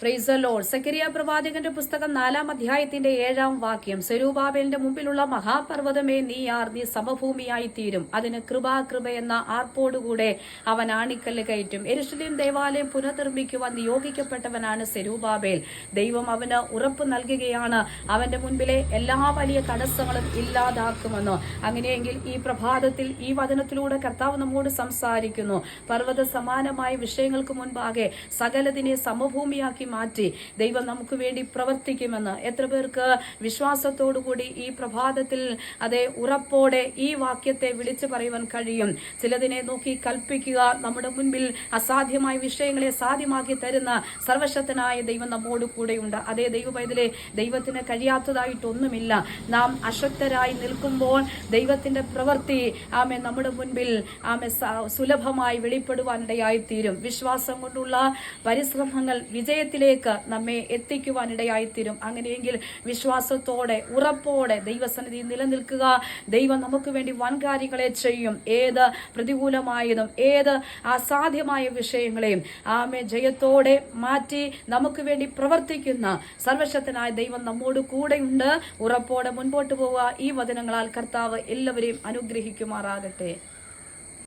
Price load സക്കരിയ പ്രവാചകന്റെ പുസ്തകം നാലാം അധ്യായത്തിന്റെ ഏഴാം വാക്യം സെരൂബാബേലിന്റെ മുമ്പിലുള്ള മഹാപർവതമേ നീ ആർ നീ സമഭൂമിയായി തീരും. അതിന് കൃപാകൃപ എന്ന ആർപ്പോടുകൂടെ അവൻ ആണിക്കല്ല് കയറ്റും. എരുഷലീം ദേവാലയം പുനർനിർമ്മിക്കുവാൻ നിയോഗിക്കപ്പെട്ടവനാണ് സെരൂബാബേൽ ദൈവം അവന് ഉറപ്പ് നൽകുകയാണ്. അവന്റെ മുൻപിലെ എല്ലാ വലിയ തടസ്സങ്ങളും ഇല്ലാതാക്കുമെന്ന്. അങ്ങനെയെങ്കിൽ ഈ പ്രഭാതത്തിൽ ഈ വചനത്തിലൂടെ കർത്താവ് നമ്മോട് സംസാരിക്കുന്നു. പർവത സമാനമായ വിഷയങ്ങൾക്ക് മുൻപാകെ സകലതിനെ സമഭൂമിയാക്കി മാറ്റി ദൈവം നമുക്ക് വേണ്ടി പ്രവർത്തിക്കുമെന്ന്. എത്ര പേർക്ക് വിശ്വാസത്തോടുകൂടി ഈ പ്രഭാതത്തിൽ അതെ ഉറപ്പോടെ ഈ വാക്യത്തെ വിളിച്ചു പറയുവാൻ കഴിയും. ചിലതിനെ നോക്കി കൽപ്പിക്കുക നമ്മുടെ മുൻപിൽ അസാധ്യമായ വിഷയങ്ങളെ സാധ്യമാക്കി തരുന്ന സർവശക്തനായ ദൈവം നമ്മോട് കൂടെയുണ്ട്. അതേ ദൈവപൈതലെ ദൈവത്തിന് കഴിയാത്തതായിട്ടൊന്നുമില്ല. നാം അശക്തരായി നിൽക്കുമ്പോൾ ദൈവത്തിന്റെ പ്രവൃത്തി ആമെ നമ്മുടെ മുൻപിൽ ആമെ സുലഭമായി വെളിപ്പെടുവാനിടയായി തീരും വിശ്വാസം കൊണ്ടുള്ള പരിശ്രമങ്ങൾ വിജയത്തിലേക്ക് നമ്മെ എത്തിക്കുവാനിടയായിത്തീരും അങ്ങനെയെങ്കിൽ വിശ്വാസത്തോടെ ഉറപ്പോടെ ദൈവസന്നിധി നിലനിൽക്കുക. ദൈവം നമുക്ക് വേണ്ടി വൻകാര്യങ്ങളെ ചെയ്യും. ഏത് പ്രതികൂലമായതും ഏത് അസാധ്യമായ വിഷയങ്ങളെയും ആമെ ജയത്തോടെ മാറ്റി നമുക്ക് വേണ്ടി പ്രവർത്തിക്കുന്ന സർവശക്തനായ ദൈവം നമ്മോട് കൂടെയുണ്ട്. ഉറപ്പോടെ മുൻപോട്ട് പോവുക. ഈ വചനങ്ങളാൽ കർത്താവ് എല്ലാവരെയും അനുഗ്രഹിക്കുമാറാകട്ടെ.